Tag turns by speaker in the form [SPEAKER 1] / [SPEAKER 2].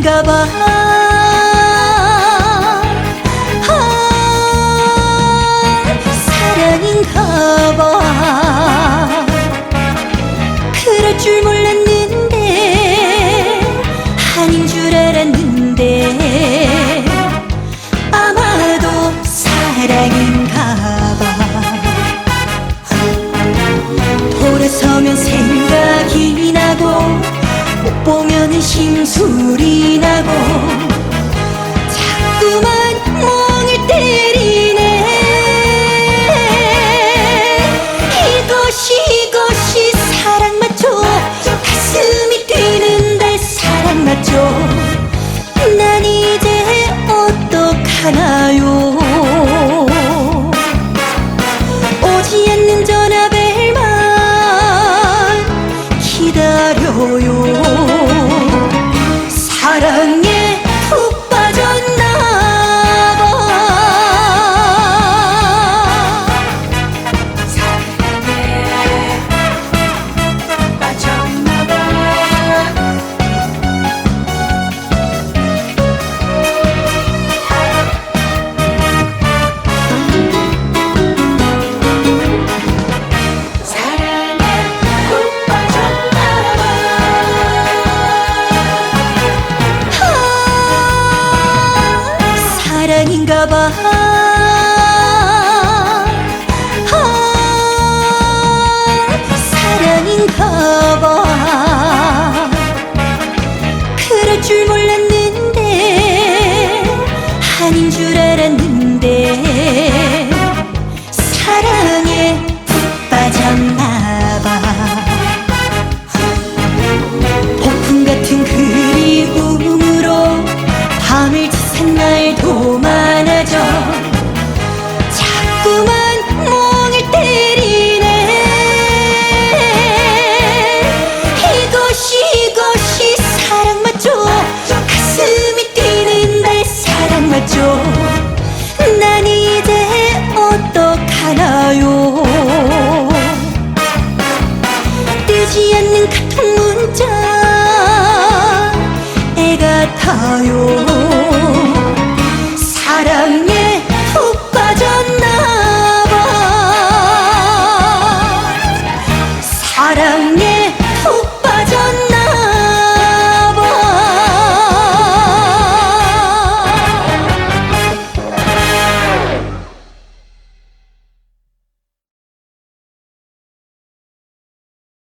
[SPEAKER 1] 사랑인가 봐. 아, 사랑인가 봐. 그럴 줄 몰랐 보면은 심술이 나고 자꾸만 멍을 때리네. 이것이 이것이 사랑 맞죠? 가슴이 뛰는 날 사랑 맞죠? 난 이제 어떡하나요? 오지 않는 전화벨만 기다려요 사 많아져. 자꾸만 멍을 때리네. 이것이 이것이 사랑 맞죠? 가슴이 뛰는 날 사랑 맞죠? 난 이제 어떡하나요? 뜨지 않는 카톡 문자 애가 타요